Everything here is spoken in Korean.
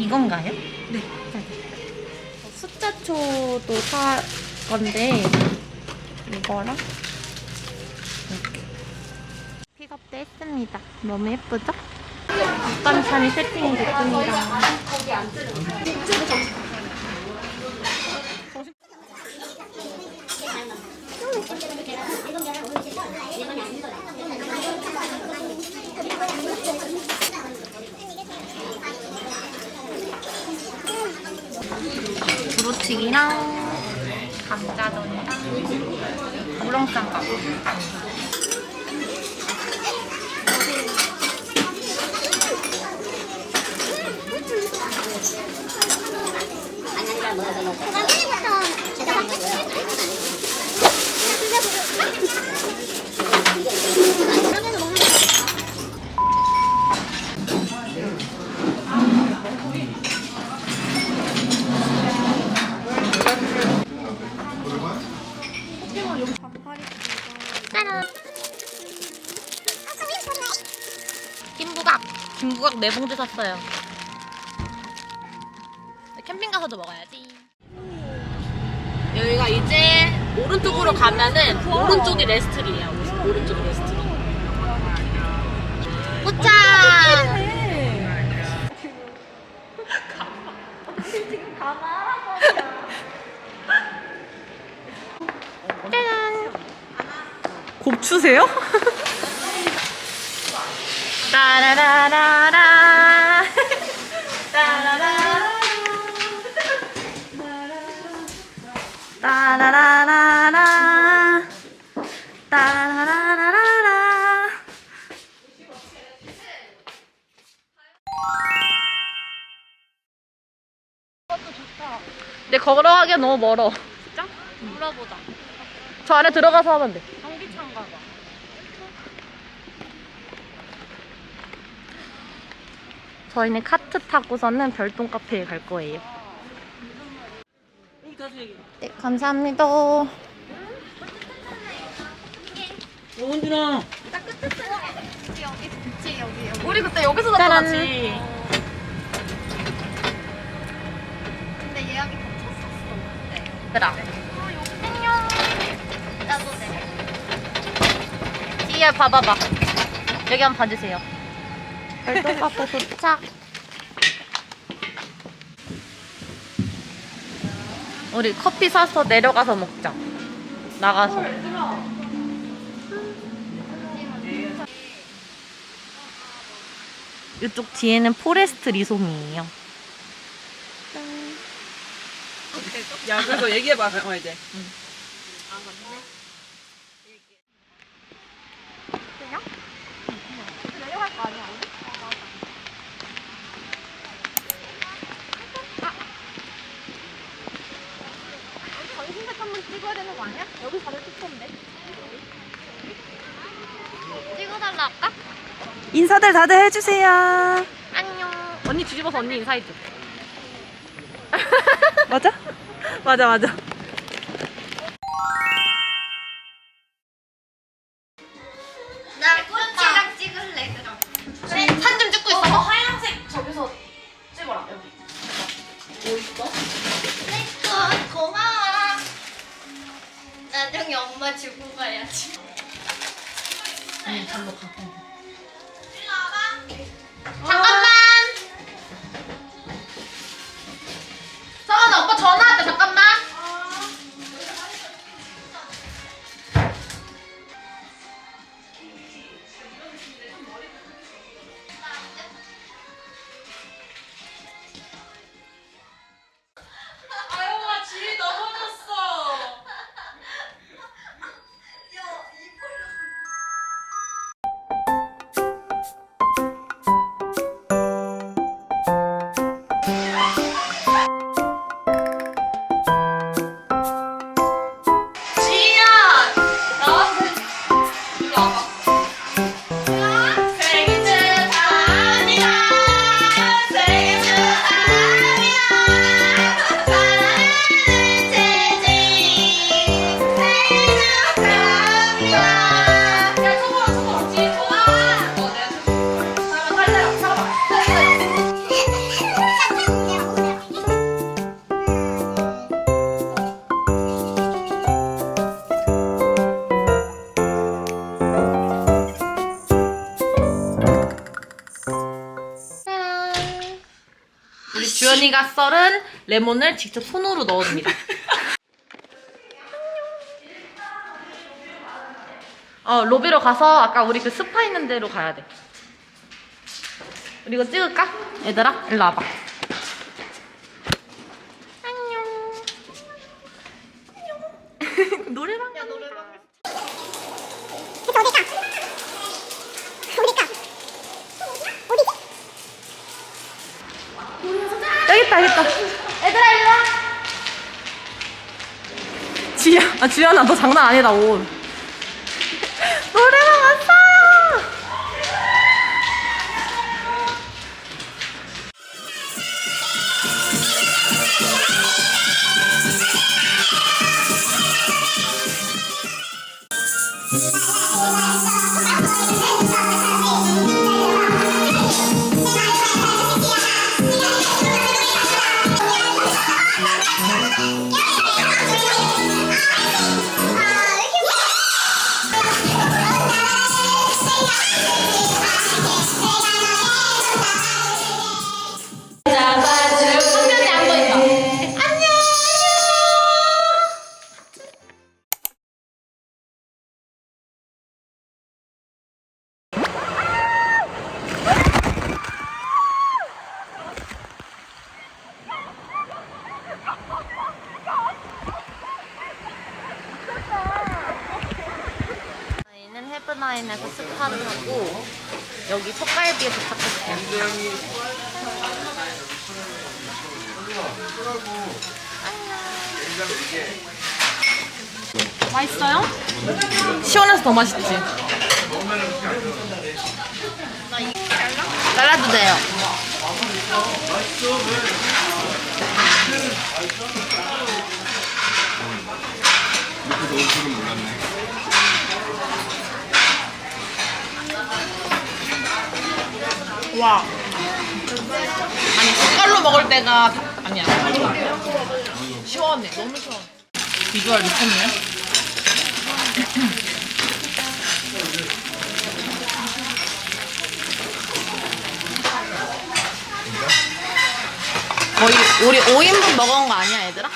이건가요? 네. 숫자초도 사 건데 이거랑 이렇게 픽업도 했습니다. 너무 예쁘죠? 밑반찬이 세팅이 됐습니다. 두루치기랑 감자전이랑 우렁쌈밥. 네 봉지 샀어요. 캠핑 가서도 먹어야지. 여기가 이제 오른쪽으로 가면은 오른쪽이 레스트리예요. 오른쪽이 레스트리. 포차. 짜잔. 곱추세요? 따라라라라. 따라라라. 따라라라라. 따라라라라. 근데 걸어가기가 너무 멀어. 진짜? 물어보자. 저 안에 들어가서 하면 돼. 전기차인가 봐. 저희는 카트 타고서는 별똥 카페에 갈 거예요. 네, 감사합니다. 영훈준아. 우리 그때 여기서 짜란. 나타났지. 근데 예약이 겹쳤었어. 얘들아. 안녕. 나도 돼. 뒤에 봐봐봐. 여기 한번 봐주세요. 별똥 카페 도착. 우리 커피 사서 내려가서 먹자. 나가서. 이쪽 뒤에는 포레스트 리솜이에요. 야, 그래서 얘기해봐, 어, 이제. 내려갈 거 아니야, 한번 찍어야 되는 거 아니야? 여기 다들 찍던데. 찍어달라 할까? 인사들 다들 해주세요. 안녕. 언니 뒤집어서 언니 인사해줘. 맞아? 맞아, 맞아. 엄마 주고 가야지. 언니 잠깐 갖고. 주연이가 썰은 레몬을 직접 손으로 넣어줍니다. 어, 로비로 가서 아까 우리 그 스파 있는 데로 가야 돼. 우리 이거 찍을까? 얘들아, 일로 와봐. 안녕. 안녕. 노래방 야 노래방 있다, 여기 있다. 얘들아, 일로 와. 지야, 아, 지연아, 너 장난 아니다, 옷. 노래방 왔어요! 헤브나인에서 스파를 하고 여기 석갈비에 도착했어요. 맛있어요? 시원해서 더 맛있지? 잘라도 돼요. 이렇게 넣을 줄은 몰랐네. 와. 아니, 숟갈로 먹을 때가 다- 아니야. 시원해. 너무 시원해. 비주얼 미쳤네. 거의 우리 5인분 먹은 거 아니야, 얘들아?